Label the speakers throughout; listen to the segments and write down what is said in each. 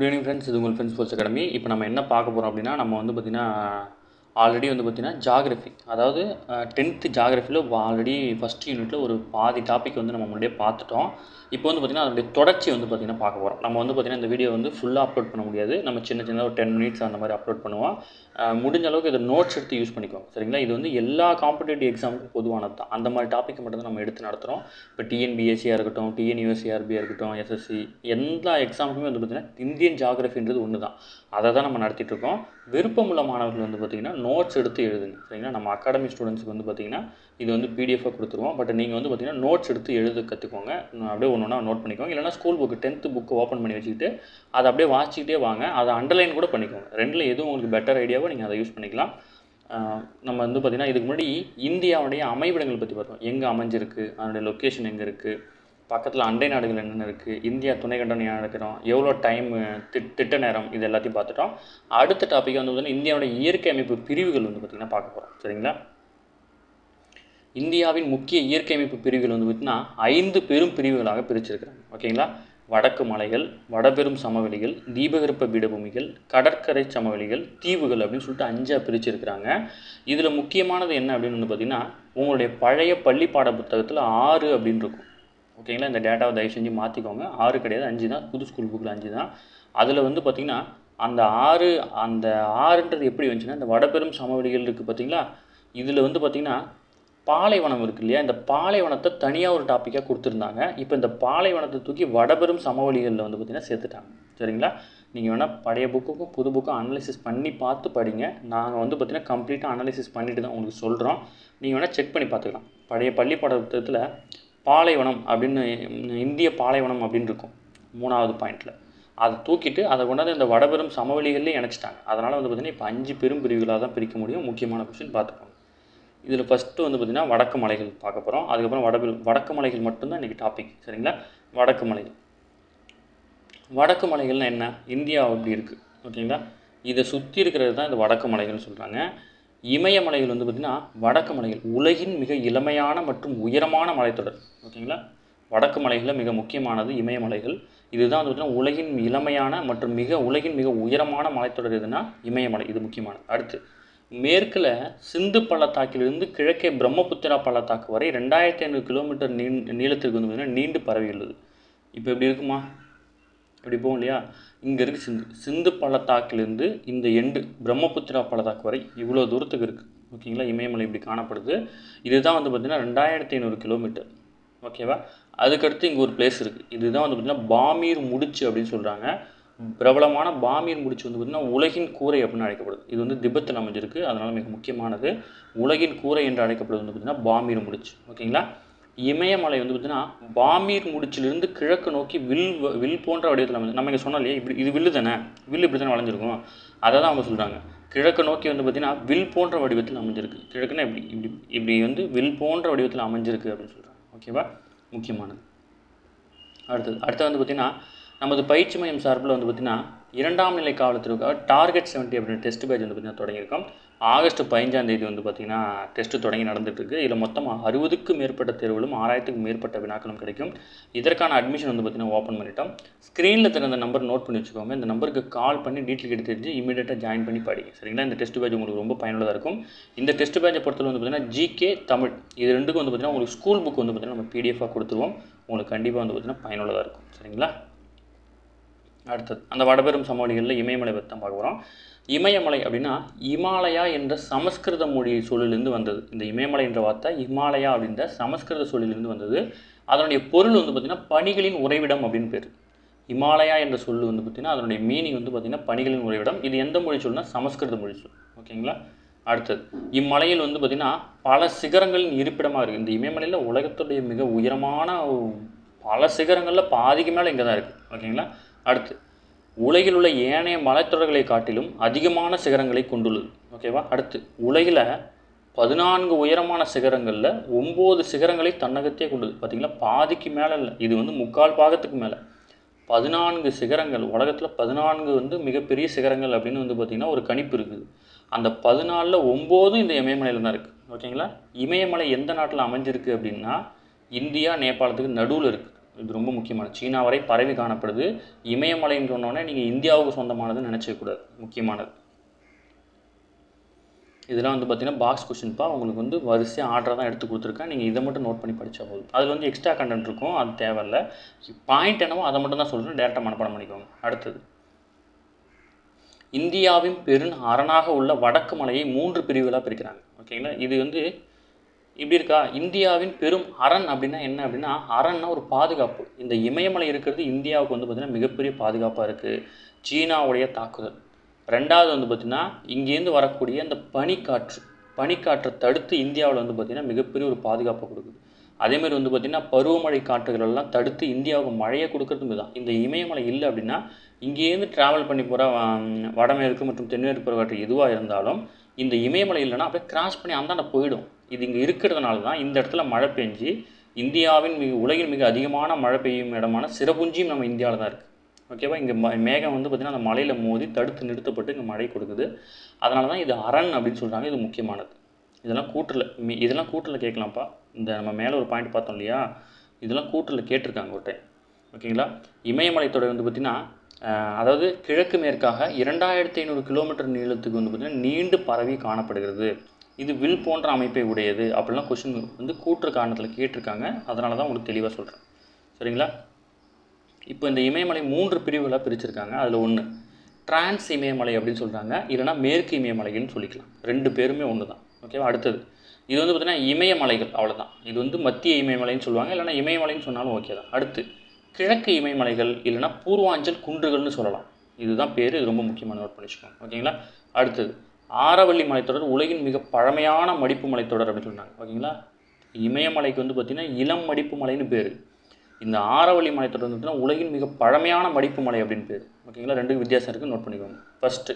Speaker 1: Good evening friends இது உங்கள் friends sports academy இப்போ நம்ம என்ன பார்க்க போகிறோம் அப்படின்னா நம்ம வந்து பார்த்திங்கன்னா ஆல்ரெடி வந்து பார்த்திங்கன்னா ஜாகிரஃபி அதாவது டென்த்து ஜாகிரஃபியில் ஆல்ரெடி ஃபஸ்ட் யூனிட்டில் ஒரு பாதி டாபிக் வந்து நம்ம முன்னாடியே பார்த்துட்டோம். இப்போ வந்து பார்த்திங்கன்னா அதனுடைய தொடர்ச்சி வந்து பார்த்திங்கன்னா பார்க்க போகிறோம் நம்ம வந்து பார்த்திங்கன்னா இந்த வீடியோ வந்து ஃபுல்லாக அப்லோட் பண்ண முடியாது. நம்ம சின்ன சின்ன ஒரு டென் மினிட்ஸ் அந்த மாதிரி அப்லோட் பண்ணுவோம். முடிஞ்ச அளவுக்கு இதை நோட்ஸ் எடுத்து யூஸ் பண்ணிக்குவோம். சரிங்களா? இது வந்து எல்லா காம்படிட்டிவ் எக்ஸாமுக்கும் பொதுவானது தான். அந்த மாதிரி டாப்பிக் மட்டும் தான் நம்ம எடுத்து நடத்துகிறோம் இப்போ டிஎன்பிஎஸ்சியாக இருக்கட்டும் டிஎன்யூஎஸ்சிஆர்பியாக இருக்கட்டும் எஸ்எஸ்சி எல்லா எக்ஸாமுக்குமே வந்து பார்த்திங்கன்னா இந்தியன் ஜாகிரஃபின்றது ஒன்று தான். அதை தான் நம்ம நடத்திட்டுருக்கோம் விருப்பமுள்ள மாணவர்கள் வந்து பார்த்திங்கன்னா நோட்ஸ் எடுத்து எழுதுங்க. சரிங்களா? நம்ம அகாடமி ஸ்டூடெண்ட்ஸுக்கு வந்து பார்த்திங்கன்னா இது வந்து பிடிஎஃபாக கொடுத்துருவோம். பட் நீங்கள் வந்து பார்த்திங்கன்னா நோட்ஸ் எடுத்து எழுத கற்றுக்கோங்க அப்படியே ஒன்று நோட் பண்ணிக்கோங்க. இல்லைனா school book tenth book open பண்ணி வச்சுக்கிட்டு அதை அப்படியே வாசிக்கிட்டே வாங்க. அதை அண்டர்லைன் கூட பண்ணிக்கோங்க. ரெண்டில் எதுவும் உங்களுக்கு பெட்டர் ஐடியாவோ நீங்கள் அதை யூஸ் பண்ணிக்கலாம். நம்ம வந்து பார்த்திங்கன்னா இதுக்கு முன்னாடி இந்தியாவுடைய அமைவிடங்கள் பற்றி பார்த்தோம். எங்கே அமைஞ்சிருக்கு அதனுடைய லொக்கேஷன் எங்கே இருக்குது பக்கத்தில் அண்டை நாடுகள் என்னென்ன இருக்குது இந்தியா துணை நடக்கிறோம் எவ்வளோ டைம் திட்ட நேரம் இது எல்லாத்தையும் பார்த்துட்டோம். அடுத்த டாபிக் வந்து பார்த்திங்கன்னா இந்தியாவுடைய இயற்கை அமைப்பு பிரிவுகள் வந்து பார்த்திங்கன்னா பார்க்க போகிறோம் சரிங்களா? இந்தியாவின் முக்கிய இயற்கை அமைப்பு பிரிவுகள் வந்து பார்த்திங்கன்னா ஐந்து பெரும் பிரிவுகளாக பிரிச்சிருக்கிறாங்க. ஓகேங்களா? வடக்கு மலைகள் வடபெரும் சமவெளிகள் தீபகற்ப பீடபூமிகள் கடற்கரை சமவெளிகள் தீவுகள் அப்படின்னு சொல்லிட்டு அஞ்சாக பிரிச்சிருக்கிறாங்க. இதில் முக்கியமானது என்ன அப்படின்னு வந்து பார்த்திங்கன்னா உங்களுடைய பழைய பள்ளி பாட புத்தகத்தில் ஆறு அப்படின்னு இருக்கும். ஓகேங்களா? இந்த டேட்டாவை தயவு செஞ்சு மாற்றிக்கோங்க ஆறு கிடையாது அஞ்சு தான். புது ஸ்கூல் புக்கில் அஞ்சு தான். அதில் வந்து பார்த்திங்கன்னா அந்த ஆறு அந்த ஆறுன்றது எப்படி வந்துச்சுன்னா இந்த வடபெரும் சமவெளிகள் இருக்குது பார்த்திங்களா இதில் வந்து பார்த்திங்கன்னா பாலைவனம் இருக்கு இல்லையா? இந்த பாலைவனத்தை தனியாக ஒரு டாப்பிக்காக கொடுத்துருந்தாங்க. இப்போ இந்த பாலைவனத்தை தூக்கி வடபெரும் சமவெளிகளில் வந்து பார்த்திங்கன்னா சேர்த்துட்டாங்க. சரிங்களா? நீங்கள் வேணால் பழைய புக்குக்கும் புது புக்கும் அனலைசிஸ் பண்ணி பார்த்து படிங்க. நாங்கள் வந்து பார்த்திங்கன்னா கம்ப்ளீட்டாக அனலைசிஸ் பண்ணிட்டு தான் உங்களுக்கு சொல்கிறோம் நீங்கள் வேணால் செக் பண்ணி பார்த்துக்கலாம். பழைய பள்ளி பாடத்தில் புத்தகத்தில் பாலைவனம் அப்படின்னு இந்திய பாலைவனம் அப்படின்னு இருக்கும். மூணாவது பாயிண்டில் அதை தூக்கிட்டு அதை கொண்டாந்து இந்த வடபெரும் சமவெளிகள்லேயும் இணைச்சிட்டாங்க. அதனால் வந்து பார்த்திங்கன்னா இப்போ அஞ்சு பெரும் பிரிவுகளாக தான் பிரிக்க முடியும். முக்கியமான கொஸ்டின் பார்த்துக்கோங்க. இதில் ஃபஸ்ட்டு வந்து பார்த்திங்கன்னா வடக்கு மலைகள் பார்க்க போகிறோம் அதுக்கப்புறம் வடபெரு வடக்கு மலைகள் மட்டும்தான் இன்றைக்கி டாபிக் சரிங்களா? வடக்கு மலைகள். வடக்கு மலைகள்னா என்ன? இந்தியா அப்படி இருக்குது ஓகேங்களா? இதை சுற்றி இருக்கிறது தான் இந்த வடக்கு மலைகள்னு சொல்கிறாங்க இமயமலைகள் வந்து பார்த்திங்கன்னா வடக்கு மலைகள் உலகின் மிக இளமையான மற்றும் உயரமான மலைத்தொடர் ஓகேங்களா? வடக்கு மலைகளில் மிக முக்கியமானது இமயமலைகள் இதுதான் வந்து பார்த்திங்கன்னா உலகின் இளமையான மற்றும் மிக உலகின் மிக உயரமான மலைத்தொடர் எதுனா இமயமலை இது முக்கியமானது. அடுத்து மேற்கில் சிந்து பள்ளத்தாக்கிலிருந்து கிழக்கே பிரம்மபுத்திரா பள்ளத்தாக்கு வரை ரெண்டாயிரத்தி ஐநூறு கிலோமீட்டர் நீ நீளத்திற்கு வந்து பார்த்திங்கன்னா நீண்டு பரவியுள்ளது இப்போ எப்படி இருக்குமா? இப்படி போகும் இல்லையா? இங்கே இருக்குது சிந்து. சிந்து பள்ளத்தாக்கிலிருந்து இந்த எண்டு பிரம்மபுத்திரா பள்ளத்தாக்கு வரை இவ்வளோ தூரத்துக்கு இருக்குது ஓகேங்களா இமயமலை இப்படி காணப்படுது. இதுதான் வந்து பார்த்திங்கன்னா ரெண்டாயிரத்தி ஐநூறு கிலோமீட்டர். ஓகேவா அதுக்கடுத்து இங்கே ஒரு பிளேஸ் இருக்குது இதுதான் வந்து பார்த்திங்கன்னா பாமீர் முடிச்சு அப்படின்னு சொல்கிறாங்க பிரபலமான பாமீர் முடிச்சு வந்து பார்த்திங்கன்னா உலகின் கூரை அப்படின்னு அழைக்கப்படுது. இது வந்து திபத்தில் அமைஞ்சிருக்கு. அதனால் மிக முக்கியமானது உலகின் கூரை என்று அழைக்கப்படுது வந்து பார்த்திங்கன்னா பாமீர் முடிச்சு. ஓகேங்களா? இமயமலை வந்து பார்த்திங்கன்னா பாமீர் முடிச்சிலிருந்து கிழக்கு நோக்கி வில் வ- வில் போன்ற வடிவத்தில் அமைஞ்சு நம்ம இங்கே சொன்னாலே இப்படி இது வில்லு தானே? வில்லு இப்படி தானே வளைஞ்சிருக்கும் அதை தான் அவங்க சொல்கிறாங்க கிழக்கு நோக்கி வந்து பார்த்திங்கன்னா வில் போன்ற வடிவத்தில் அமைஞ்சிருக்கு. கிழக்குன்னா இப்படி இப்படி இப்படி வந்து வில் போன்ற வடிவத்தில் அமைஞ்சிருக்கு அப்படின்னு சொல்கிறாங்க ஓகேவா? முக்கியமானது. அடுத்தது அடுத்து வந்து பார்த்திங்கன்னா நமது பயிற்சி மையம் சார்பில் வந்து பார்த்திங்கன்னா இரண்டாம் நிலை காவலத்திற்காக டார்கெட் செவன்ட்டி அப்படின்னு டெஸ்ட் பேஜ் வந்து பார்த்திங்கன்னா தொடங்கியிருக்கோம். ஆகஸ்ட் பதினஞ்சாம் தேதி வந்து பார்த்திங்கன்னா டெஸ்ட்டு தொடங்கி நடந்துட்டு இதில் மொத்தமாக அறுபதுக்கும் மேற்பட்ட தேர்வுகளும் ஆறாயிரத்துக்கும் மேற்பட்ட வினாக்களும் கிடைக்கும். இதற்கான அட்மிஷன் வந்து பார்த்திங்கன்னா ஓப்பன் பண்ணிட்டோம். ஸ்க்ரீனில் திறந்த நம்பர் நோட் பண்ணி வச்சுக்கோங்க. இந்த நம்பருக்கு கால் பண்ணி டீட்டெயில் எடுத்து தெரிஞ்சு இமீடியட்டாக ஜாயின் பண்ணி படிங்க. சரிங்களா? இந்த டெஸ்ட் பேஜ் உங்களுக்கு ரொம்ப பயனுள்ளதாக இருக்கும். இந்த டெஸ்ட் பேட்சை பொறுத்தவரை வந்து பார்த்திங்கன்னா ஜிகே தமிழ். இது ரெண்டுக்கும் வந்து பார்த்திங்கன்னா உங்களுக்கு ஸ்கூல் புக் வந்து பார்த்திங்கன்னா நம்ம பிடிஎஃபாக கொடுத்துருவோம். உங்களுக்கு கண்டிப்பாக வந்து பார்த்திங்கன்னா பயனுள்ளதாக இருக்கும். சரிங்களா? அடுத்தது அந்த வடபெரும் சமவெளிகளில் இமயமலை பற்றி தான் பார்க்க போகிறோம் இமயமலை அப்படின்னா இமாலயா என்ற சமஸ்கிருத மொழி சொல்லிலிருந்து வந்தது. இந்த இமயமலை என்ற வார்த்தை இமாலயா அப்படின்ற சமஸ்கிருத சொல்லிலிருந்து வந்தது. அதனுடைய பொருள் வந்து பார்த்திங்கன்னா பனிகளின் உறைவிடம் அப்படின்னு பேர். இமாலயா என்ற சொல் வந்து பார்த்திங்கன்னா அதனுடைய மீனிங் வந்து பார்த்திங்கன்னா பனிகளின் உறைவிடம். இது எந்த மொழி சொல்னால் சமஸ்கிருத மொழி சொல். ஓகேங்களா? அடுத்தது இம்மலையில் வந்து பார்த்திங்கன்னா பல சிகரங்களின் இருப்பிடமாக இருக்குது இந்த இமயமலையில் உலகத்துடைய மிக உயரமான பல சிகரங்களில் பாதிக்கு மேலே இங்கே தான் இருக்குது ஓகேங்களா? அடுத்து உலகில் உள்ள ஏனைய மலைத்தொடர்களை காட்டிலும் அதிகமான சிகரங்களை கொண்டுள்ளது. ஓகேவா அடுத்து உலகில் பதினான்கு உயரமான சிகரங்களில் ஒம்பது சிகரங்களை தன்னகத்தே கொண்டது. பார்த்திங்களா பாதிக்கு மேலே இல்லை. இது வந்து முக்கால் பாகத்துக்கு மேலே. பதினான்கு சிகரங்கள் உலகத்தில் பதினான்கு வந்து மிகப்பெரிய சிகரங்கள் அப்படின்னு வந்து பார்த்திங்கன்னா ஒரு கணிப்பு இருக்குது. அந்த பதினாலில் ஒம்போதும் இந்த இமயமலையில் தான் இருக்குது ஓகேங்களா இமயமலை எந்த நாட்டில் அமைஞ்சிருக்கு அப்படின்னா இந்தியா நேபாளத்துக்கு நடுவில் இருக்குது இது ரொம்ப முக்கியமானது. சீனா வரை பரவி காணப்படுது. இமயமலைன்னு சொன்னோன்னே நீங்கள் இந்தியாவுக்கு சொந்தமானதுன்னு நினச்சிக்கக்கூடாது முக்கியமானது. இதெல்லாம் வந்து பார்த்தீங்கன்னா பாக்ஸ் கொஷின்ப்பா உங்களுக்கு வந்து வரிசையாக ஆர்டர் தான் எடுத்து கொடுத்துருக்கேன். நீங்கள் இதை மட்டும் நோட் பண்ணி படித்தா போதும். அதில் வந்து எக்ஸ்ட்ரா கண்டென்ட் இருக்கும். அது தேவையில்ல. பாயிண்ட் என்னவோ அதை மட்டும் தான் சொல்கிறேன் டேரெக்டாக மனப்பாடம் பண்ணிக்கோங்க. அடுத்தது. இந்தியாவின் பெரும் அரணாக உள்ள வடக்கு மலையை மூன்று பிரிவுகளாக பிரிக்கிறாங்க. ஓகேங்களா இது வந்து இப்படி இருக்கா? இந்தியாவின் பெரும் அரண் அப்படின்னா என்ன அப்படின்னா அரண்னா ஒரு பாதுகாப்பு. இந்த இமயமலை இருக்கிறது இந்தியாவுக்கு வந்து பார்த்திங்கன்னா மிகப்பெரிய பாதுகாப்பாக இருக்குது சீனாவுடைய தாக்குதல். ரெண்டாவது வந்து பார்த்திங்கன்னா இங்கேருந்து வரக்கூடிய அந்த பனிக்காற்று. பனிக்காற்றை தடுத்து இந்தியாவில் வந்து பார்த்திங்கன்னா மிகப்பெரிய ஒரு பாதுகாப்பை கொடுக்குது. அதேமாதிரி வந்து பார்த்திங்கன்னா பருவமழை காற்றுகள் எல்லாம் தடுத்து இந்தியாவுக்கு மழையை கொடுக்கறதுமே தான் இந்த இமயமலை இல்லை அப்படின்னா இங்கேருந்து ட்ராவல் பண்ணி போகிற வடமேற்கு மற்றும் தென்மேற்கு பருவக்காற்று எதுவாக இருந்தாலும் இந்த இமயமலை இல்லைன்னா அப்படியே கிராஸ் பண்ணி அந்தாண்ட போயிடும். இது இங்கே இருக்கிறதுனால தான் இந்த இடத்துல மழை பெஞ்சு இந்தியாவின் மிக உலகின் மிக அதிகமான மழை பெய்யும் இடமான சிறப்புஞ்சியும் நம்ம இந்தியாவில் தான் இருக்குது ஓகேவா இங்கே ம மேகம் வந்து பார்த்திங்கன்னா அந்த மலையில் மோதி தடுத்து நிறுத்தப்பட்டு இங்கே மழை கொடுக்குது. அதனால தான் இது அரண் அப்படின்னு சொல்கிறாங்க இது முக்கியமானது. இதெல்லாம் கூட்டில் இதெல்லாம் கூட்டில் கேட்கலாம்ப்பா. இந்த நம்ம மேலே ஒரு பாயிண்ட் பார்த்தோம் இல்லையா? இதெல்லாம் கூட்டில் கேட்டிருக்காங்க ஒரு டைம் ஓகேங்களா இமயமலை தொடர் வந்து பார்த்திங்கன்னா அதாவது கிழக்கு மேற்காக இரண்டாயிரத்தி ஐநூறு கிலோமீட்டர் நீளத்துக்கு வந்து பார்த்திங்கன்னா நீண்டு பரவி காணப்படுகிறது. இது வில் போன்ற அமைப்பை உடையது அப்படிலாம் கொஷின் வந்து கூற்று காரணத்தில் கேட்டிருக்காங்க. அதனால தான் உங்களுக்கு தெளிவாக சொல்கிறேன் சரிங்களா? இப்போ இந்த இமயமலை மூன்று பிரிவுகளாக பிரிச்சிருக்காங்க. அதில் ஒன்று டிரான்ஸ் இமயமலை அப்படின்னு சொல்கிறாங்க இல்லைன்னா மேற்கு இமயமலைன்னு சொல்லிக்கலாம். ரெண்டு பேருமே ஒன்று தான் ஓகேவா அடுத்தது இது வந்து பார்த்திங்கன்னா இமயமலைகள் அவ்வளோதான் இது வந்து மத்திய இமயமலைன்னு சொல்லுவாங்க. இல்லைன்னா இமயமலைன்னு சொன்னாலும் ஓகே தான். அடுத்து கிழக்கு இமயமலைகள் இல்லைன்னா பூர்வாஞ்சல் குன்றுகள்னு சொல்லலாம். இதுதான் பேர். இது ரொம்ப முக்கியமான நோட் பண்ணிச்சுக்கோங்க ஓகேங்களா அடுத்தது ஆரவள்ளி மலைத்தொடர் உலகின் மிக பழமையான மடிப்பு மலைத்தொடர் அப்படின்னு சொன்னாங்க ஓகேங்களா இமயமலைக்கு வந்து பார்த்திங்கன்னா இளம் மடிப்பு மலைன்னு பேர். இந்த ஆரவள்ளி மலைத்தொடர் வந்து உலகின் மிக பழமையான மடிப்பு மலை அப்படின்னு பேர். ஓகேங்களா? ரெண்டுக்கும் வித்தியாசம் இருக்குது நோட் பண்ணிக்கோங்க. ஃபஸ்ட்டு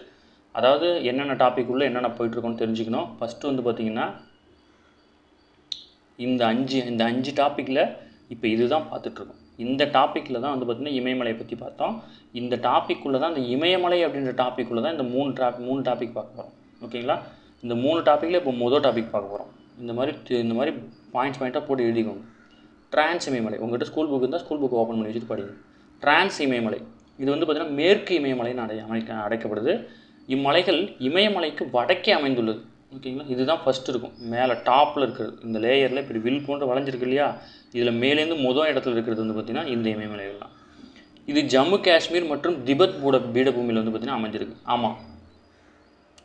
Speaker 1: அதாவது என்னென்ன டாபிக் உள்ள என்னென்ன போயிட்டுருக்கோன்னு தெரிஞ்சுக்கணும். ஃபஸ்ட்டு வந்து பார்த்திங்கன்னா இந்த அஞ்சு இந்த அஞ்சு டாப்பிக்கில் இப்போ இதுதான் பார்த்துட்ருக்கோம் இந்த டாப்பிக்கில் தான் வந்து பார்த்திங்கன்னா இமயமலையை பற்றி பார்த்தோம். இந்த டாப்பிக்குள்ளே தான் இந்த இமயமலை அப்படின்ற டாப்பிக்குள்ளே தான் இந்த மூணு டாப் மூணு டாபிக் பார்க்க போகிறோம் ஓகேங்களா? இந்த மூணு டாப்பிக்கில் இப்போ முதல் டாபிக் பார்க்க போகிறோம் இந்த மாதிரி இந்த மாதிரி பாயிண்ட்ஸ் பாயிண்ட்டாக போட்டு எழுதிக்கோங்க. டிரான்ஸ் இமயமலை. உங்கள்கிட்ட ஸ்கூல் புக் இருந்தால் ஸ்கூல் புக் ஓப்பன் பண்ணி வச்சுட்டு படிங்க. டிரான்ஸ் இமயமலை. இது வந்து பார்த்திங்கன்னா மேற்கு இமயமலைன்னு அடை அமைக்க அடைக்கப்படுது. இம்மலைகள் இமயமலைக்கு வடக்கே அமைந்துள்ளது. ஓகேங்களா? இதுதான் ஃபஸ்ட் இருக்கும். மேலே டாப்பில் இருக்கிறது. இந்த லேயரில் இப்படி வில் போன்று வளைஞ்சிருக்கு இல்லையா? இதில் மேலேருந்து முதல் இடத்துல இருக்கிறது வந்து பார்த்திங்கன்னா இந்த இமயமலைகள் தான் இது ஜம்மு காஷ்மீர் மற்றும் திபத் பூட பீடபூமியில் வந்து பார்த்திங்கன்னா அமைஞ்சிருக்கு. ஆமாம்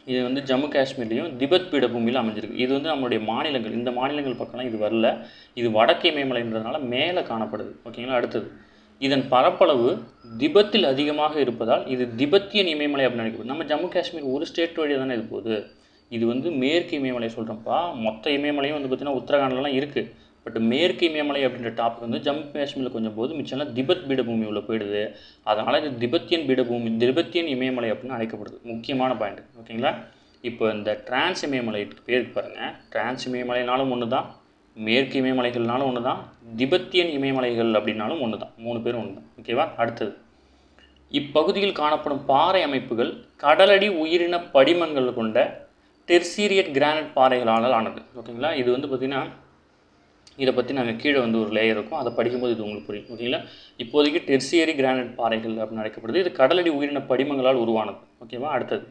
Speaker 1: இது வந்து ஜம்மு காஷ்மீர்லேயும் திபத் பீடபூமியில் அமைஞ்சிருக்கு. இது வந்து நம்மளுடைய மாநிலங்கள் இந்த மாநிலங்கள் பக்கம்லாம் இது வரல. இது வடக்கு இமயமலைன்றதுனால மேலே காணப்படுது. ஓகேங்களா? அடுத்தது. இதன் பரப்பளவு திபெத்தில் அதிகமாக இருப்பதால் இது திபெத்தியன் இமயமலை அப்படின்னு நினைக்கப்படுது. நம்ம ஜம்மு காஷ்மீர் ஒரு ஸ்டேட் வழியாக தானே இது போகுது. இது வந்து மேற்கு இமயமலை சொல்கிறோம்ப்பா மொத்த இமயமலையும் வந்து பார்த்திங்கன்னா உத்தரகாண்ட்லலாம் இருக்குது பட் மேற்கு இமயமலை அப்படின்ற டாபிக் வந்து ஜம்மு காஷ்மீரில் கொஞ்சம் போது மிச்சம்லாம் திபெத் பீடபூமி உள்ள போயிடுது. அதனால் இது திபெத்தியன் பீடபூமி திபெத்தியன் இமயமலை அப்படின்னு அழைக்கப்படுது. முக்கியமான பாயிண்ட் ஓகேங்களா இப்போ இந்த டிரான்ஸ் இமயமலை பேருக்கு பாருங்கள் டிரான்ஸ் இமயமலைனாலும் ஒன்று தான் மேற்கு இமயமலைகள்னாலும் ஒன்று தான் திபெத்தியன் இமயமலைகள் அப்படின்னாலும் ஒன்று தான் மூணு பேரும் ஒன்று தான் ஓகேவா அடுத்தது. இப்பகுதியில் காணப்படும் பாறை அமைப்புகள் கடலடி உயிரின படிமங்கள் கொண்ட டெர்சீரியட் கிரானைட் பாறைகளால் ஆனது. ஓகேங்களா இது வந்து பார்த்திங்கன்னா இதை பற்றி நாங்கள் கீழே வந்து ஒரு லேயர் இருக்கும். அதை படிக்கும்போது இது உங்களுக்கு புரியும். ஓகேங்களா இப்போதைக்கு டெர்சியரி கிரானைட் பாறைகள் அப்படின்னு அழைக்கப்படுது. இது கடலடி உயிரின படிமங்களால் உருவானது. ஓகேவா அடுத்தது.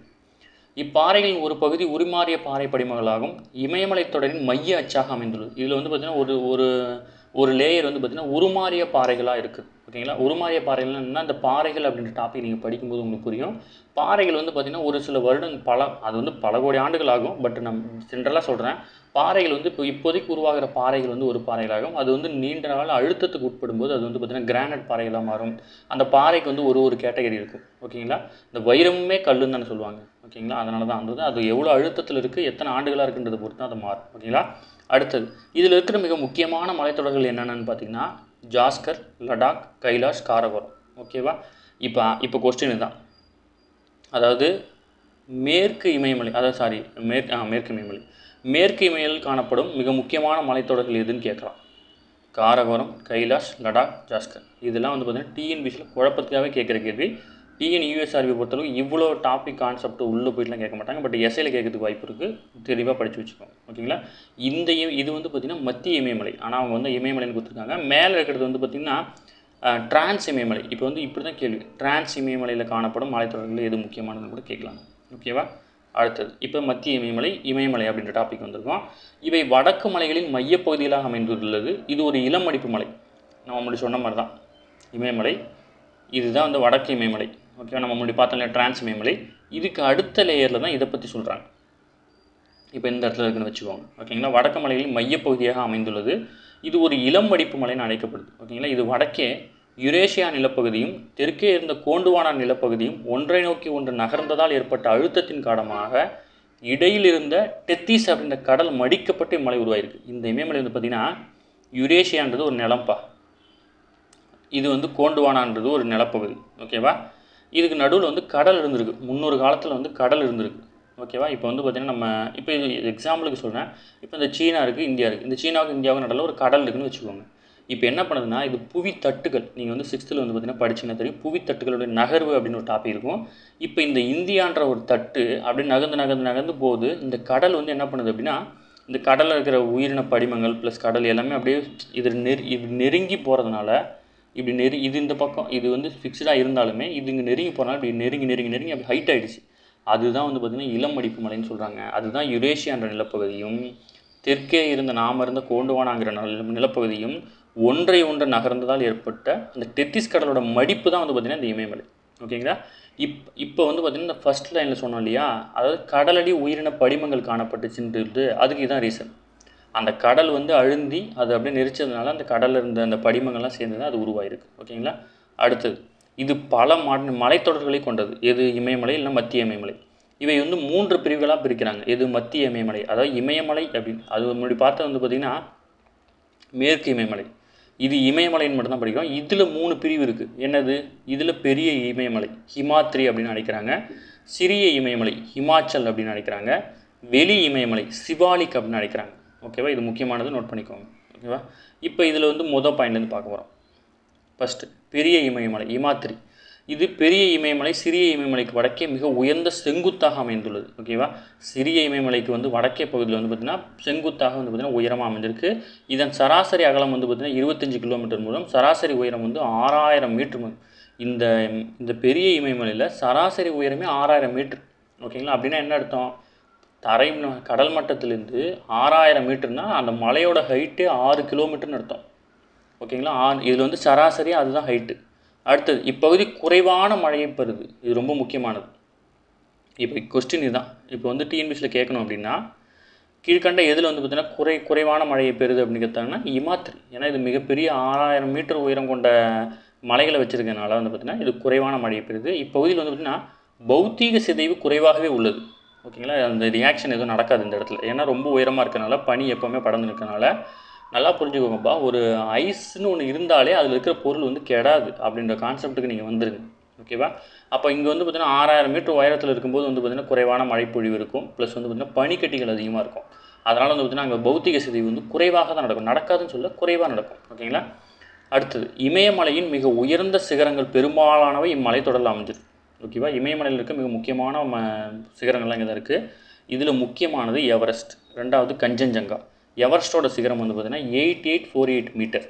Speaker 1: இப்பாறைகளின் ஒரு பகுதி உருமாறிய பாறை படிமங்களாகும். இமயமலைத் தொடரின் மைய அச்சாக அமைந்துள்ளது. இதில் வந்து பார்த்திங்கன்னா ஒரு ஒரு ஒரு லேயர் வந்து பார்த்திங்கன்னா உருமாறிய பாறைகளாக இருக்குது ஓகேங்களா உருமாறிய பாறைகள் என்ன? இந்த பாறைகள் அப்படின்ற டாபிக் நீங்கள் படிக்கும்போது உங்களுக்கு புரியும். பாறைகள் வந்து பார்த்திங்கன்னா ஒரு சில வருடம் பல அது வந்து பல கோடி ஆண்டுகள் ஆகும். பட் நான் சென்ட்ரலாக சொல்கிறேன் பாறைகள் வந்து இப்போ இப்போதைக்கு உருவாகிற பாறைகள் வந்து ஒரு பாறைகளாகும். அது வந்து நீண்ட நாள் அழுத்தத்துக்கு உட்படும்போது அது வந்து பார்த்திங்கன்னா கிரானைட் பாறைகளாக மாறும். அந்த பாறைக்கு வந்து ஒரு ஒரு கேட்டகரி இருக்கும். ஓகேங்களா இந்த வைரமுமே கல்லுன்னு தானே சொல்லுவாங்க. ஓகேங்களா அதனால தான் அந்த அது எவ்வளோ அழுத்தத்தில் இருக்குது எத்தனை ஆண்டுகளாக இருக்குன்றதை பொறுத்து தான் அது மாறும். ஓகேங்களா அடுத்தது இதில் இருக்கிற மிக முக்கியமான மலைத்தொடர்கள் என்னென்னு பார்த்தீங்கன்னா ஜாஸ்கர் லடாக் கைலாஷ் காரகோரம். ஓகேவா இப்போ இப்போ கொஸ்டின் தான் அதாவது மேற்கு இமயமலை அதாவது சாரி மேற்கு ஆ மேற்கு இமயமலை. மேற்கு இமயில் காணப்படும் மிக முக்கியமான மலைத்தொடர்கள் எதுன்னு கேட்கலாம். காரகோரம் கைலாஷ் லடாக் ஜாஸ்கர். இதெல்லாம் வந்து பார்த்தீங்கன்னா டிஎன்பிசியில் குழப்பத்துக்காகவே கேட்குற கேள்வி. டிஎன் யூஎஸ்ஆர்பி பொறுத்தளவுக்கு இவ்வளோ டாபிக் கான்செப்ட் உள்ளே போயிட்டுலாம் கேட்க மாட்டாங்க. பட் எஸ்ஐயில் கேட்கறதுக்கு வாய்ப்பு இருக்குது தெளிவாக படித்து வச்சுக்கோங்க. ஓகேங்களா இந்த இ- இது வந்து பார்த்திங்கன்னா மத்திய இமயமலை. ஆனால் அவங்க வந்து இமயமலைன்னு கொடுத்துருக்காங்க. மேலே இருக்கிறது வந்து பார்த்திங்கன்னா டிரான்ஸ் இமயமலை. இப்போ வந்து இப்படி தான் கேள்வி. டிரான்ஸ் இமயமலையில் காணப்படும் மலைத்தொடர்கள் எது முக்கியமானதுன்னு கூட கேட்கலாம். ஓகேவா அடுத்தது இப்போ மத்திய இமயமலை இமயமலை அப்படின்ற டாபிக் வந்திருக்கோம். இவை வடக்கு மலைகளின் மையப்பகுதியிலாக அமைந்துள்ளது. இது ஒரு இளமடிப்பு மலை. நம்ம முன்னாடி சொன்ன மாதிரி தான் இமயமலை இதுதான் வந்து வடக்கு இமயமலை. ஓகேவா நம்ம முன்னாடி பார்த்தோம் இல்லையா டிரான்ஸ் இமயமலை. இதுக்கு அடுத்த லேயரில் தான் இதை பற்றி சொல்கிறாங்க இப்போ இந்த இடத்துல இருக்குன்னு வச்சுக்கோங்க. ஓகேங்களா வடக்கு மலைகளின் மையப்பகுதியாக அமைந்துள்ளது. இது ஒரு இளம் வடிப்பு மலைன்னு அழைக்கப்படுது. ஓகேங்களா இது வடக்கே யுரேஷியா நிலப்பகுதியும் தெற்கே இருந்த கோண்டுவானா நிலப்பகுதியும் ஒன்றை நோக்கி ஒன்று நகர்ந்ததால் ஏற்பட்ட அழுத்தத்தின் காரணமாக இடையில் இருந்த டெத்தீஸ் அப்படின்ற கடல் மடிக்கப்பட்டு மலை உருவாயிருக்கு. இந்த இமயமலை வந்து பார்த்திங்கன்னா யுரேஷியான்றது ஒரு நிலம்பா. இது வந்து கோண்டுவானான்றது ஒரு நிலப்பகுதி. ஓகேவா இதுக்கு நடுவில் வந்து கடல் இருந்திருக்கு. முன்னொரு காலத்தில் வந்து கடல் இருந்திருக்கு. ஓகேவா? இப்போ வந்து பார்த்திங்கன்னா நம்ம இப்போ இது எக்ஸாம்பிளுக்கு சொல்கிறேன் இப்போ இந்த சீனா இருக்குது இந்தியா இருக்குது இந்த சீனாவுக்கு இந்தியாவுக்கு நடுவில் ஒரு கடல் இருக்குன்னு வச்சுக்கோங்க. இப்போ என்ன பண்ணுதுன்னா இது புவி தட்டுகள் நீங்கள் வந்து சிக்ஸ்த்தில் வந்து பார்த்தீங்கன்னா படிச்சுன்னா தெரியும். புவி தட்டுகளுடைய நகர்வு அப்படின்னு ஒரு டாபிக் இருக்கும். இப்போ இந்த இந்தியான்ற ஒரு தட்டு அப்படியே நகர்ந்து நகர்ந்து நகர்ந்து போகுது இந்த கடல் வந்து என்ன பண்ணுது அப்படின்னா இந்த கடலில் இருக்கிற உயிரின படிமங்கள் ப்ளஸ் கடல் எல்லாமே அப்படியே இது நெரு இப்படி நெருங்கி போகிறதுனால இப்படி நெரு இது இந்த பக்கம் இது வந்து ஃபிக்ஸ்டாக இருந்தாலுமே இது இங்கே நெருங்கி போகிறனால இப்படி நெருங்கி நெருங்கி நெருங்கி அப்படி ஹைட் ஆகிடுச்சு அதுதான் வந்து பார்த்திங்கன்னா இளம் மடிப்பு மலைன்னு சொல்கிறாங்க அதுதான் யுரேஷியான்ற நிலப்பகுதியும் தெற்கே இருந்த நாம இருந்த கோண்டுவானாங்கிற நில நிலப்பகுதியும் ஒன்றை ஒன்று நகர்ந்ததால் ஏற்பட்ட அந்த டெத்திஸ் கடலோட மடிப்பு தான் வந்து பார்த்திங்கன்னா இந்த இமயமலை. ஓகேங்களா? இப் இப்போ வந்து பார்த்திங்கன்னா இந்த ஃபஸ்ட் லைனில் சொன்னோம் இல்லையா? அதாவது கடலடி உயிரின படிமங்கள் காணப்பட்டுச்சுன்றது அதுக்கு இதுதான் ரீசன் அந்த கடல் வந்து அழுந்தி அது அப்படியே நெரிச்சதுனால அந்த கடலில் இருந்த அந்த படிமங்கள்லாம் சேர்ந்து தான் அது உருவாயிருக்கு. ஓகேங்களா? அடுத்தது இது பல மா மலைத்தொடர்களை கொண்டது. எது இமயமலை இல்லை மத்திய இமயமலை? இவை வந்து மூன்று பிரிவுகளாக பிரிக்கிறாங்க. எது மத்திய இமயமலை? அதாவது இமயமலை அப்படின்னு. அது முன்னாடி பார்த்தது வந்து பார்த்திங்கன்னா மேற்கு இமயமலை. இது இமயமலைன்னு மட்டும்தான் படிக்கிறோம். இதில் மூணு பிரிவு இருக்குது என்னது? இதில் பெரிய இமயமலை. ஹிமாத்ரி அப்படின்னு அழைக்கிறாங்க. சிறிய இமயமலை ஹிமாச்சல் அப்படின்னு அழைக்கிறாங்க. வெளி இமயமலை சிவாலிக் அப்படின்னு அழைக்கிறாங்க. ஓகேவா? இது முக்கியமானது நோட் பண்ணிக்கோங்க. ஓகேவா? இப்போ இதில் வந்து மொதல் பாயிண்ட்லேருந்து பார்க்க போகிறோம் ஃபஸ்ட்டு பெரிய இமயமலை இமாத்திரி. இது பெரிய இமயமலை சிறிய இமயமலைக்கு வடக்கே மிக உயர்ந்த செங்குத்தாக அமைந்துள்ளது. ஓகேவா சிறிய இமயமலைக்கு வந்து வடக்கே பகுதியில் வந்து பார்த்திங்கன்னா செங்குத்தாக வந்து பார்த்திங்கன்னா உயரமாக அமைஞ்சிருக்கு இதன் சராசரி அகலம் வந்து பார்த்திங்கன்னா இருபத்தஞ்சி கிலோமீட்டர் மூலம் சராசரி உயரம் வந்து ஆறாயிரம் மீட்ரு இந்த இந்த பெரிய இமயமலையில் சராசரி உயரமே ஆறாயிரம் மீட்ரு ஓகேங்களா அப்படின்னா என்ன அர்த்தம்? தரை கடல் மட்டத்திலேருந்து ஆறாயிரம் மீட்டர்னால் அந்த மலையோட ஹைட்டே ஆறு கிலோமீட்டர்னு அர்த்தம். ஓகேங்களா? ஆண் இதில் வந்து சராசரி அதுதான் ஹைட்டு அடுத்தது இப்பகுதி குறைவான மழையை பெறுது. இது ரொம்ப முக்கியமானது. இப்போ கொஸ்டின் இதுதான். இப்போ வந்து டிஎன்பிசியில் கேட்கணும் அப்படின்னா கீழ்கண்ட எதில் வந்து பார்த்திங்கன்னா குறை குறைவான மழையை பெறுது அப்படின்னு கேட்டாங்கன்னா இமாத்திரி. ஏன்னா இது மிகப்பெரிய ஆறாயிரம் மீட்டர் உயரம் கொண்ட மலைகளை வச்சுருக்கனால வந்து பார்த்தீங்கன்னா இது குறைவான மழையை பெறுது. இப்பகுதியில் வந்து பார்த்திங்கன்னா பௌத்தீக சிதைவு குறைவாகவே உள்ளது. ஓகேங்களா? அந்த ரியாக்ஷன் எதுவும் நடக்காது இந்த இடத்துல. ஏன்னா ரொம்ப உயரமாக இருக்கனால பனி எப்போவுமே படர்ந்து இருக்கனால நல்லா புரிஞ்சுக்கோங்கப்பா. ஒரு ஐஸ்னு ஒன்று இருந்தாலே அதில் இருக்கிற பொருள் வந்து கெடாது அப்படின்ற கான்செப்ட்டுக்கு நீங்கள் வந்துருங்க. ஓகேவா? அப்போ இங்கே வந்து பார்த்திங்கன்னா ஆறாயிரம் மீட்டர் உயரத்தில் இருக்கும்போது வந்து பார்த்திங்கன்னா குறைவான மழைப்பொழிவு இருக்கும். ப்ளஸ் வந்து பார்த்தீங்கன்னா பனிக்கட்டிகள் அதிகமாக இருக்கும். அதனால் வந்து பார்த்தீங்கன்னா அங்கே பௌத்திக சிதைவு வந்து குறைவாக தான் நடக்கும். நடக்காதுன்னு சொல்ல குறைவாக நடக்கும். ஓகேங்களா? அடுத்தது இமயமலையின் மிக உயர்ந்த சிகரங்கள் பெரும்பாலானவை இம்மலைத்தொடரில் அமைஞ்சிருக்கு ஓகேவா? இமயமலையில் இருக்க மிக முக்கியமான ம சிகரங்கள்லாம் இங்கே தான் இருக்குது இதில் முக்கியமானது எவரெஸ்ட். ரெண்டாவது கஞ்சஞ்சங்கா. எவரெஸ்ட்டோட சிகரம் வந்து பார்த்தீங்கன்னா eight eight four eight meter.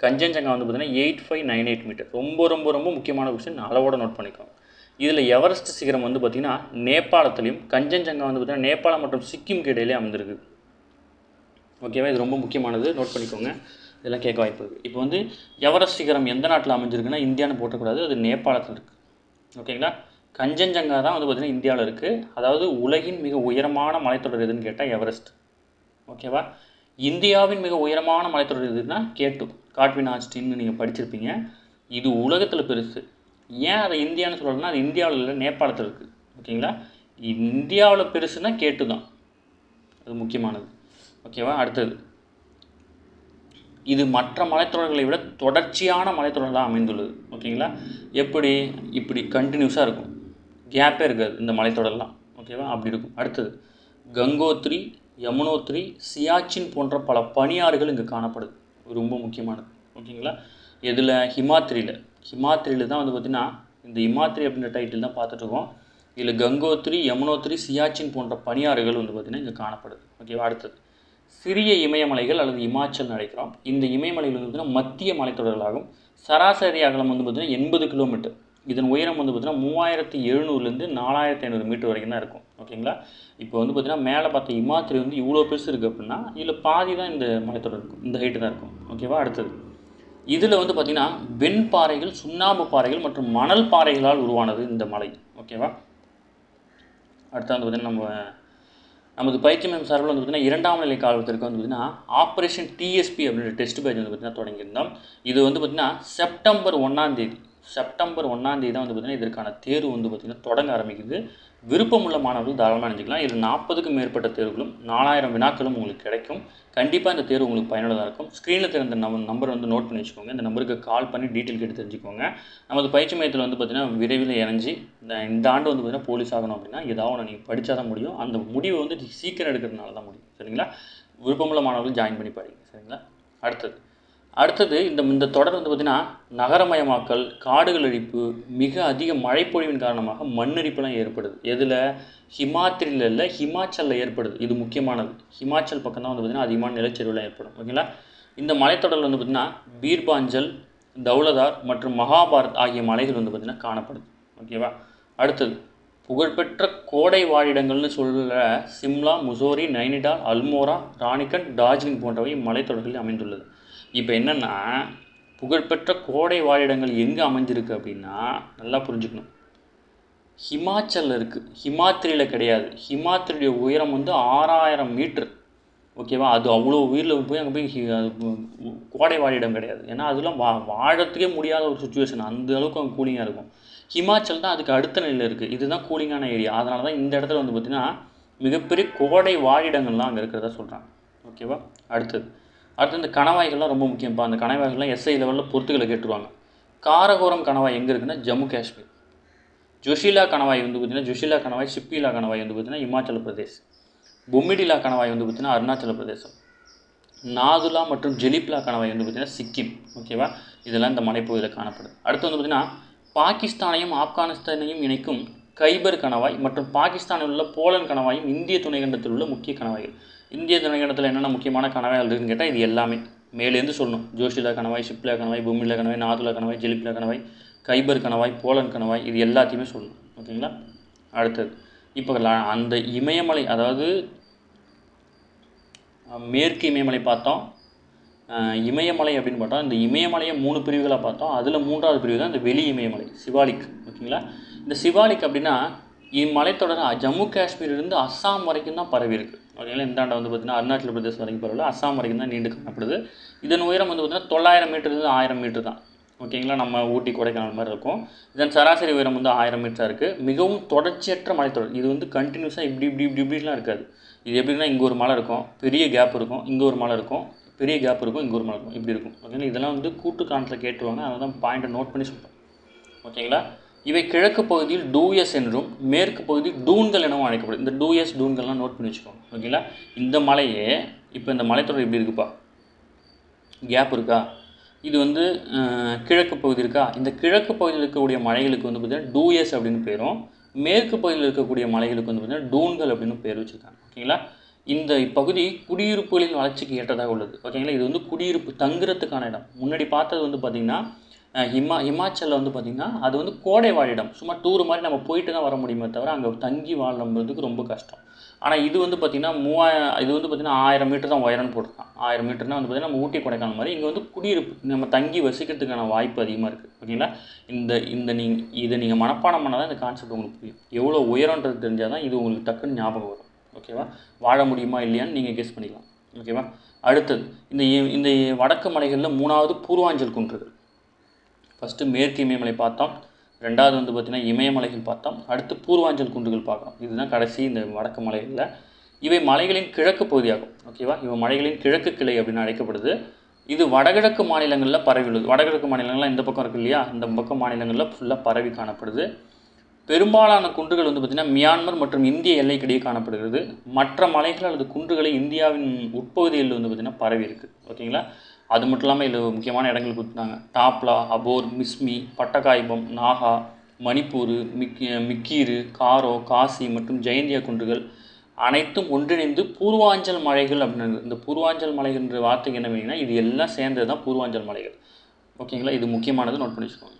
Speaker 1: Kanchenjunga வந்து பார்த்தீங்கன்னா eight five nine eight meter. ரொம்ப ரொம்ப ரொம்ப முக்கியமான கொஸ்டின் அளவோட நோட் பண்ணிக்கோங்க. இதில் எவரெஸ்ட் சிகரம் வந்து பார்த்திங்கன்னா நேபாளத்துலேயும் கஞ்சன்ஜங்கா வந்து பார்த்திங்கன்னா நேபாளம் மற்றும் சிக்கிம்க்கு இடையிலே அமைந்திருக்கு. ஓகேவா இது ரொம்ப முக்கியமானது. நோட் பண்ணிக்கோங்க. இதெல்லாம் கேட்க வாய்ப்பு இருக்குது இப்போ வந்து எவரெஸ்ட் சிகரம் எந்த நாட்டில் அமைஞ்சிருக்குன்னா இந்தியான்னு போட்டக்கூடாது அது நேபாளத்தில் இருக்குது ஓகேங்களா கஞ்சன்ஜங்கா தான் வந்து பார்த்திங்கன்னா இந்தியாவில் இருக்குது அதாவது உலகின் மிக உயரமான மலைத்தொடர் எதுன்னு கேட்டால் எவரெஸ்ட். ஓகேவா? இந்தியாவின் மிக உயரமான மலைத்தொடர் எதுன்னா கேட்டு காட்வினாஸ்டின்னு நீங்கள் படிச்சிருப்பீங்க. இது உலகத்தில் பெருசு. ஏன் அதை இந்தியான்னு சொல்லணும்னா அது இந்தியாவில் இல்லை நேபாளத்தில் இருக்குது ஓகேங்களா? இந்தியாவில் பெருசுன்னா கேட்டு தான். அது முக்கியமானது. ஓகேவா? அடுத்தது. இது மற்ற மலைத்தொடர்களை விட தொடர்ச்சியான மலைத்தொடர்களாக அமைந்துள்ளது. ஓகேங்களா? எப்படி? இப்படி கண்டினியூஸாக இருக்கும். கேப்பே இருக்காது இந்த மலைத்தொடர்லாம். ஓகேவா? அப்படி இருக்கும். அடுத்தது. கங்கோத்ரி யமுனோத்ரி சியாச்சின் போன்ற பல பனியாறுகள் இங்கே காணப்படுது. ரொம்ப முக்கியமானது. ஓகேங்களா? இதில் ஹிமாத்ரியில் ஹிமாத்ரியில் தான் வந்து பார்த்திங்கன்னா இந்த ஹிமாத்ரி அப்படின்ற டைட்டில் தான் பார்த்துட்ருக்கோம் இதில் கங்கோத்ரி யமுனோத்ரி சியாச்சின் போன்ற பனியாறுகள் வந்து பார்த்திங்கன்னா இங்கே காணப்படுது. ஓகேவா அடுத்தது. சிறிய இமயமலைகள் அல்லது இமாச்சல் அழைக்கிறோம் இந்த இமயமலைகள் வந்து பார்த்திங்கன்னா மத்திய மலைத்தொடர்களாகும். சராசரி அகலம் வந்து பார்த்திங்கன்னா எண்பது கிலோமீட்டர். இதன் உயரம் வந்து பார்த்திங்கன்னா மூவாயிரத்தி எழுநூறுலேருந்து நாலாயிரத்தி ஐநூறு மீட்டர் வரைக்கும் தான் இருக்கும். ஓகேங்களா இப்போ வந்து பார்த்திங்கன்னா மேலே பார்த்த இமாத்திரி வந்து இவ்வளோ பெருசு இருக்குது அப்படின்னா இதில் பாதி தான் இந்த மலைத்தொடர் இருக்கும். இந்த ஹைட்டு தான் இருக்கும். ஓகேவா அடுத்தது. இதில் வந்து பார்த்திங்கன்னா வெண்பாறைகள் சுண்ணாம்பு பாறைகள் மற்றும் மணல் பாறைகளால் உருவானது இந்த மலை. ஓகேவா அடுத்து வந்து பார்த்திங்கன்னா நம்ம நமது பயிற்சி மேம் சார்பில் வந்து பார்த்திங்கன்னா இரண்டாம் நிலை காலத்திற்கு வந்து பார்த்திங்கன்னா ஆப்ரேஷன் டிஎஸ்பி அப்படின்ற டெஸ்ட் பேஜ் வந்து பார்த்திங்கன்னா தொடங்கியிருந்தோம். இது வந்து பார்த்திங்கன்னா செப்டம்பர் ஒன்றாம் தேதி. செப்டம்பர் ஒன்றாந்தேதி தான் வந்து பார்த்திங்கன்னா இதற்கான தேர்வு வந்து பார்த்திங்கன்னா தொடங்க ஆரம்பிக்குது. விருப்பமுள்ள மாணவர்கள் தாராளமாக நினைச்சிக்கலாம் இது நாற்பதுக்கும் மேற்பட்ட தேர்வுகளும் நாலாயிரம் வினாக்களும் உங்களுக்கு கிடைக்கும். கண்டிப்பாக இந்த தேர்வு உங்களுக்கு பயனுள்ளதாக இருக்கும். ஸ்க்ரீனில் தெரிந்த நம்ம நம்பர் வந்து நோட் பண்ணி வச்சுக்கோங்க. இந்த நம்பருக்கு கால் பண்ணி டீட்டெயில் கேட்டு தெரிஞ்சுக்கோங்க. நமது பயிற்சி மையத்தில் வந்து பார்த்திங்கன்னா விரைவில் இறஞ்சி இந்த இந்த ஆண்டு வந்து பார்த்திங்கன்னா போலீஸ் ஆகணும் அப்படின்னா ஏதாவது ஒன்று நீங்கள் படித்தா தான் முடியும். அந்த முடிவை வந்து சீக்கிரம் எடுக்கிறதுனால தான் முடியும். சரிங்களா? விருப்பமுள்ள மாணவர்கள் ஜாயின் பண்ணி படிங்க. சரிங்களா? அடுத்தது. அடுத்தது இந்த இந்த தொடர் வந்து பார்த்திங்கன்னா நகரமயமாக்கல் காடுகள் அழிப்பு மிக அதிக மழைப்பொழிவின் காரணமாக மண்ணரிப்புலாம் ஏற்படுது. எதில்? ஹிமாத்திரியில் இல்லை ஹிமாச்சலில் ஏற்படுது. இது முக்கியமானது. ஹிமாச்சல் பக்கம் தான் வந்து பார்த்திங்கன்னா அதிகமான நிலச்சரிவுலாம் ஏற்படும். ஓகேங்களா? இந்த மலைத்தொடரில் வந்து பார்த்திங்கன்னா பீர்பாஞ்சல் தௌலதார் மற்றும் மகாபாரத் ஆகிய மலைகள் வந்து பார்த்திங்கன்னா காணப்படுது. ஓகேவா? அடுத்தது புகழ்பெற்ற கோடை வாழிடங்கள்னு சொல்கிற சிம்லா முசோரி நைனிடால் அல்மோரா ராணிகன் டார்ஜிலிங் போன்றவை மலைத்தொடர்களில் அமைந்துள்ளது. இப்போ என்னென்னா புகழ்பெற்ற கோடை வாழிடங்கள் எங்கே அமைஞ்சிருக்கு அப்படின்னா நல்லா புரிஞ்சுக்கணும். ஹிமாச்சலில் இருக்குது ஹிமாத்திரியில் கிடையாது. ஹிமாத்திரியுடைய உயரம் வந்து ஆறாயிரம் மீட்ரு ஓகேவா? அது அவ்வளோ உயிரில் போய் அங்கே போய் ஹி- அது கோடை வாழிடம் கிடையாது. ஏன்னா அதெல்லாம் வா வாழறதுக்கே முடியாத ஒரு சுச்சுவேஷன் அந்த அளவுக்கு அங்கே கூலிங்காக இருக்கும். ஹிமாச்சல் தான் அதுக்கு அடுத்த நிலையில் இருக்குது இதுதான் கூலிங்கான ஏரியா அதனால தான் இந்த இடத்துல வந்து பார்த்திங்கன்னா மிகப்பெரிய கோடை வாழிடங்கள்லாம் அங்கே இருக்கிறதா சொல்கிறாங்க ஓகேவா? அடுத்தது. அடுத்து இந்த கணவாய்கள்லாம் ரொம்ப முக்கியம்ப்பா அந்த கணவாய்கள்லாம் எஸ்ஐ லெவலில் பொறுத்துக்களை கேட்டுருவாங்க. காரகோரம் கணவாய் எங்கே இருக்குன்னா ஜம்மு காஷ்மீர். ஜொஷிலா கணவாய் வந்து பார்த்திங்கன்னா ஜொஷிலா கணவாய் சிப்பிலா கணவாய் வந்து பார்த்திங்கன்னா இமாச்சல பிரதேஷ். பொம்மிடிலா கணவாய் வந்து பார்த்திங்கன்னா அருணாச்சல பிரதேசம். நாதுலா மற்றும் ஜெலிப்லா கணவாய் வந்து பார்த்திங்கன்னா சிக்கிம். ஓகேவா? இதெல்லாம் இந்த மலைப்பகுதியில் காணப்படுது. அடுத்து வந்து பார்த்திங்கன்னா பாகிஸ்தானையும் ஆப்கானிஸ்தானையும் இணைக்கும் கைபர் கணவாய் மற்றும் பாகிஸ்தானில் உள்ள போலன் கணவாயும் இந்திய துணைக்கண்டத்தில் உள்ள முக்கிய கணவாய்கள். இந்திய துணைக்கண்டத்தில் என்னென்ன முக்கியமான கணவாய்கள் இருக்குதுன்னு கேட்டால் இது எல்லாமே. மேலேருந்து சொல்லணும். ஜோஷிலா கணவாய் ஷிப்லா கணவாய் பூமிலா கணவாய் நாதுலா கணவாய் ஜெலிப்லா கணவாய் கைபர் கணவாய் போலன் கணவாய் இது எல்லாத்தையுமே சொல்லணும். ஓகேங்களா? அடுத்தது. இப்போ அந்த இமயமலை அதாவது மேற்கு இமயமலை பார்த்தோம். இமயமலை அப்படின்னு பார்த்தோம் இந்த இமயமலையை மூணு பிரிவுகளாக பார்த்தோம். அதில் மூன்றாவது பிரிவு தான் இந்த வெளி இமயமலை சிவாலிக். ஓகேங்களா? இந்த சிவாலிக் அப்படின்னா இம்மலைத்தொடர் ஜம்மு காஷ்மீர்லேருந்து அஸ்ஸாம் வரைக்கும் தான் பரவி இருக்குது ஓகேங்களா இந்தாண்ட வந்து பார்த்திங்கன்னா அருணாச்சல பிரதேசம் வரைக்கும் பரவாயில்ல அஸ்ஸாம் வரைக்கும் தான் நீண்டு காணப்படுது. இதன் உயரம் வந்து பார்த்திங்கன்னா தொள்ளாயிரம் மீட்டர்லேருந்து ஆயிரம் மீட்டர் தான். ஓகேங்களா நம்ம ஊட்டி கொடைக்கானல் மாதிரி இருக்கும். இதன் சராசரி உயரம் வந்து ஆயிரம் மீட்டராக இருக்குது மிகவும் தொடர்ச்சியற்ற மலைத்தொடர் இது வந்து கண்டினியூஸாக இப்படி இப்படி இப்படி இப்படிலாம் இருக்காது. இது எப்படின்னா இங்கே ஒரு மலை இருக்கும். பெரிய கேப் இருக்கும். இங்கே ஒரு மலை இருக்கும். பெரிய கேப் இருக்கும். இங்கே ஒரு மலை இருக்கும். இப்படி இருக்கும். ஓகேங்களா இதெல்லாம் வந்து கூட்டு காணத்தில் கேட்டுருவாங்க. அதை தான் பாயிண்ட்டை நோட் பண்ணி சொல்கிறேன் ஓகேங்களா இவை கிழக்கு பகுதியில் டூயஸ் என்றும் மேற்கு பகுதி டூன்கள் எனவும் அழைக்கப்படும். இந்த டூயஸ் டூன்கள்லாம் நோட் பண்ணி வச்சுக்கோங்க. ஓகேங்களா இந்த மலையே இப்போ இந்த மலைத்தொடர் இப்படி இருக்குப்பா? கேப் இருக்கா? இது வந்து கிழக்கு பகுதி இருக்கா? இந்த கிழக்கு பகுதியில் இருக்கக்கூடிய மலைகளுக்கு வந்து பார்த்திங்கன்னா டூயஸ் அப்படின்னு பேரும் மேற்கு பகுதியில் இருக்கக்கூடிய மலைகளுக்கு வந்து பார்த்திங்கன்னா டூன்கள் அப்படின்னு பேர் வச்சுருக்காங்க. ஓகேங்களா இந்த பகுதி குடியிருப்புகளின் வளர்ச்சிக்கு ஏற்றதாக உள்ளது. ஓகேங்களா இது வந்து குடியிருப்பு தங்குறதுக்கான இடம். முன்னாடி பார்த்தது வந்து பார்த்திங்கன்னா ஹிமா ஹிமாச்சலில் வந்து பார்த்திங்கன்னா அது வந்து கோடை வாழிடம் சும்மா டூர் மாதிரி நம்ம போயிட்டு தான் வர முடியுமே தவிர அங்கே தங்கி வாழறதுக்கு ரொம்ப கஷ்டம். ஆனால் இது வந்து பார்த்திங்கன்னா மூவாயிரம் இது வந்து பார்த்திங்கன்னா ஆயிரம் மீட்டர் தான் உயரம்னு போட்டிருக்கான். ஆயிரம் மீட்டர்னா வந்து பார்த்திங்கன்னா நம்ம ஊட்டி கொடைக்கானல் மாதிரி இங்கே வந்து குடியிருப்பு நம்ம தங்கி வசிக்கிறதுக்கான வாய்ப்பு அதிகமாக இருக்குது ஓகேங்களா? இந்த இந்த நீங்கள் இதை நீங்கள் மனப்பாடம் பண்ணால் தான் இந்த கான்செப்ட் உங்களுக்கு புரியும். எவ்வளோ உயரன்றது தெரிஞ்சால் தான் இது உங்களுக்கு டக்குன்னு ஞாபகம் வரும். ஓகேவா? வாழ முடியுமா இல்லையான்னு நீங்கள் கெஸ் பண்ணிக்கலாம். ஓகேவா? அடுத்தது இந்த இந்த வடக்கு மலைகளில் மூணாவது பூர்வாஞ்சல் குன்றுகள். ஃபஸ்ட்டு மேற்கு இமயமலை பார்த்தோம். ரெண்டாவது வந்து பார்த்திங்கன்னா இமயமலைகள் பார்த்தோம். அடுத்து பூர்வாஞ்சல் குன்றுகள் பார்க்குறோம். இதுதான் கடைசி இந்த வடக்கு மலைகளில் இவை மலைகளின் கிழக்கு பகுதியாகும். ஓகேவா இவை மலைகளின் கிழக்கு கிளை அப்படின்னு அழைக்கப்படுது. இது வடகிழக்கு மாநிலங்களில் பரவியுள்ளது. வடகிழக்கு மாநிலங்கள்லாம் இந்த பக்கம் இருக்கு இல்லையா? இந்த பக்கம் மாநிலங்களில் ஃபுல்லாக பரவி காணப்படுது. பெரும்பாலான குன்றுகள் வந்து பார்த்திங்கன்னா மியான்மர் மற்றும் இந்திய எல்லைக்கிடையே காணப்படுகிறது. மற்ற மலைகள் அல்லது குன்றுகளை இந்தியாவின் உட்பகுதியில் வந்து பார்த்திங்கன்னா பரவி இருக்குது ஓகேங்களா அது மட்டும் இல்லாமல் இதில் முக்கியமான இடங்கள் கொடுத்துட்டாங்க டாப்லா அபோர் மிஸ்மி பட்டகாய்பம் நாகா மணிப்பூர் மிக் மிக்கீரு காரோ காசி மற்றும் ஜெயந்தியா குன்றுகள் அனைத்தும் ஒன்றிணைந்து பூர்வாஞ்சல் மலைகள் அப்படின்னு இந்த பூர்வாஞ்சல் மலைகள்ன்ற வார்த்தைக்கு என்ன மீனிங்னா இது எல்லாம் சேர்ந்தது தான் பூர்வாஞ்சல் மலைகள். ஓகேங்களா இது முக்கியமானது நோட் பண்ணி வச்சுக்கோங்க.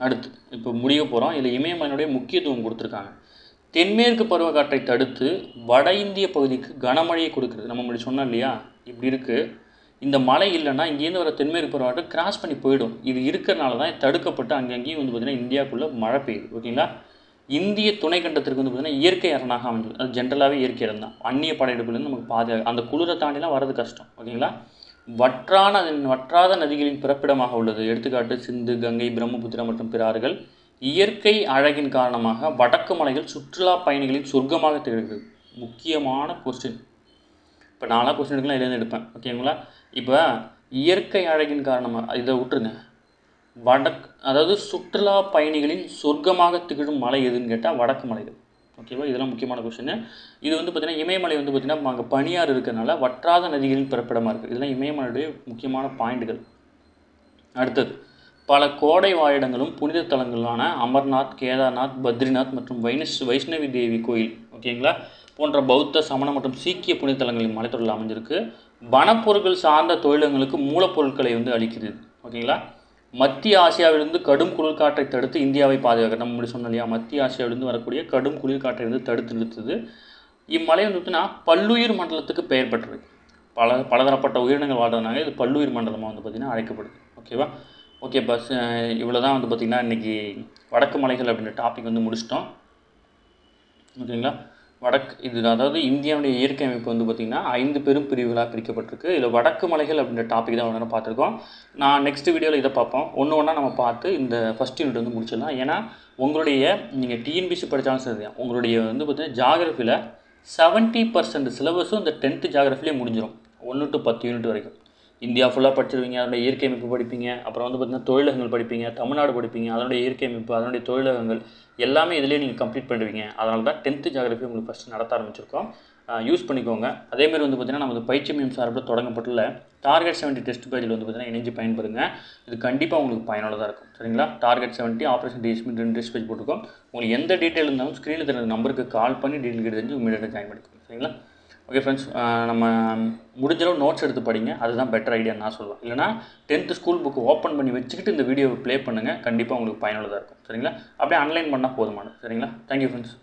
Speaker 1: அடுத்து இப்போ முடிய போகிறோம் இதில் இமயமலையினுடைய முக்கியத்துவம் கொடுத்துருக்காங்க. தென்மேற்கு பருவக்காற்றை தடுத்து வட இந்திய பகுதிக்கு கனமழையை கொடுக்குறது. நம்ம முன்னாடி சொன்னோம் இல்லையா? இப்படி இருக்குது இந்த மழை இல்லைன்னா இங்கேருந்து வர தென்மேற்கு பருவக்காற்று கிராஸ் பண்ணி போயிடும். இது இருக்கிறனால தான் தடுக்கப்பட்டு அங்கங்கேயும் வந்து பார்த்திங்கன்னா இந்தியாவுக்குள்ளே மழை பெய்யுது. ஓகேங்களா? இந்திய துணைக்கண்டத்திற்கு வந்து பார்த்திங்கன்னா இயற்கை அரணாக அமைஞ்சது. அது ஜென்ரலாகவே இயற்கை இடம் தான். அந்நிய படையெடுப்புலேருந்து நமக்கு பாதுகா அந்த குளிரை தாண்டிலாம் வரது கஷ்டம். ஓகேங்களா? வற்றான வற்றாத நதிகளின் பிறப்பிடமாக உள்ளது. எடுத்துக்காட்டு சிந்து கங்கை பிரம்மபுத்திரா மற்றும் பிற ஆறுகள் இயற்கை அழகின் காரணமாக வடக்கு மலைகள் சுற்றுலா பயணிகளின் சொர்க்கமாக திகழ்கிறது. முக்கியமான கொஸ்டின் இப்போ நான்லாம் கொஸ்டின் எடுக்கலாம் இதுலேருந்து எடுப்பேன். ஓகேங்களா இப்போ இயற்கை அழகின் காரணமாக இதை விட்டுருங்க. வடக் அதாவது சுற்றுலா பயணிகளின் சொர்க்கமாக திகழும் மலை எதுன்னு கேட்டால் வடக்கு மலைகள். ஓகேவா இதெல்லாம் முக்கியமான கொஸ்டின் இது வந்து பார்த்திங்கன்னா இமயமலை வந்து பார்த்திங்கன்னா அங்கே பனியாறு இருக்கிறனால வற்றாத நதிகளின் பிறப்பிடமாக இருக்குது இதெல்லாம் இமயமலையுடைய முக்கியமான பாயிண்ட்டுகள் அடுத்தது பல கோடை வாழிடங்களும் புனித தலங்களான அமர்நாத் கேதார்நாத் பத்ரிநாத் மற்றும் வைணஸ் வைஷ்ணவி தேவி கோயில். ஓகேங்களா போன்ற பௌத்த சமண மற்றும் சீக்கிய புனித தலங்களின் மலைத்தொடரில் அமைஞ்சிருக்கு வனப்பொருட்கள் சார்ந்த தொழிலங்களுக்கு மூலப்பொருட்களை வந்து அளிக்குது. ஓகேங்களா? மத்திய ஆசியாவிலிருந்து கடும் குளிர்காற்றை தடுத்து இந்தியாவை பாதுகாக்க நம்ம முடி சொன்னோம் இல்லையா? மத்திய ஆசியாவிலிருந்து வரக்கூடிய கடும் குளிர்காற்றை வந்து தடுத்து நிறுத்துது. இம்மலை வந்து பார்த்தீங்கன்னா பல்லுயிர் மண்டலத்துக்கு பெயர் பெற்றது. பல பலதரப்பட்ட உயிரினங்கள் வாழ்றதுனால இது பல்லுயிர் மண்டலமாக வந்து பார்த்திங்கன்னா அழைக்கப்படுது. ஓகேவா? ஓகே பஸ் இவ்வளோ தான் வந்து பார்த்திங்கன்னா இன்றைக்கி வடக்கு மலைகள் அப்படின்ற டாபிக் வந்து முடிச்சிட்டோம். ஓகேங்களா? வடக்கு இது அதாவது இந்தியாவுடைய இயற்கை அமைப்பு வந்து பார்த்திங்கன்னா ஐந்து பெரும் பிரிவுகளாக பிரிக்கப்பட்டிருக்கு. இதில் வடக்கு மலைகள் அப்படின்ற டாபிக் தான் ஒன்று பார்த்துருக்கோம். நான் நெக்ஸ்ட் வீடியோவில் இதை பார்ப்போம். ஒன்று ஒன்றா நம்ம பார்த்து இந்த ஃபஸ்ட் யூனிட் வந்து முடிச்சிடலாம். ஏன்னா உங்களுடைய நீங்கள் டிஎன்பிசி படித்தாலும் சரி உங்களுடைய வந்து பார்த்திங்கன்னா ஜாகிரஃபியில் செவன்ட்டி பர்சன்ட் சிலபஸும் இந்த டென்த்து ஜாகிரஃபிலே முடிஞ்சிடும் ஒன்று டு பத்து யூனிட் வரைக்கும். இந்தியா ஃபுல்லாக படிச்சிருவீங்க அதனுடைய இயற்கை அமைப்பு படிப்பீங்க அப்புறம் வந்து பார்த்திங்கன்னா தொழிலகங்கள் படிப்பீங்க தமிழ்நாடு படிப்பீங்க அதனுடைய இயற்கை அமைப்பு அதனுடைய தொழிலகங்கள் எல்லாமே இதிலேயே நீங்கள் கம்ப்ளீட் பண்ணுவீங்க அதனால தான் டென்த்து ஜாகிரபி உங்களுக்கு ஃபஸ்ட்டு நடத்த ஆரம்பிச்சிருக்கோம். யூஸ் பண்ணிக்கோங்க. அதேமாதிரி வந்து பார்த்திங்கன்னா நமது பயிற்சி மையம் சார்பில் தொடங்கப்பட்டுள்ள டார்கெட் செவன்ட்டி டெஸ்ட் பேஜில் வந்து பார்த்திங்கன்னா இணைஞ்சு பயன்படுங்க இது கண்டிப்பாக உங்களுக்கு பயனுள்ளதாக இருக்கும். சரிங்களா? டார்கெட் செவன்ட்டி ஆப்ரேஷன் டிஎஸ்பி ரெண்டு டெஸ்ட் பேஜ் போட்டுருக்கோம். உங்களுக்கு எந்த டீட்டெயில் இருந்தாலும் ஸ்க்ரீனில் தெரிஞ்ச நம்பருக்கு கால் பண்ணி டீட்டெயில் தெரிஞ்சு உண்மையிலே ஜாயின் பண்ணிக்கோங்க. சரிங்களா? ஓகே ஃப்ரெண்ட்ஸ் நம்ம முடிஞ்சளவு நோட்ஸ் எடுத்து படிங்க. அதுதான் பெட்டர் ஐடியான்னு நான் சொல்லுவேன். இல்லைனா டென்த்து ஸ்கூல் புக்கு ஓப்பன் பண்ணி வச்சுக்கிட்டு இந்த வீடியோவை ப்ளே பண்ணுங்கள் கண்டிப்பாக உங்களுக்கு பயனுள்ளதாக இருக்கும். சரிங்களா? அப்படியே ஆன்லைன் பண்ணால் போதுமானது. சரிங்களா? Thank you friends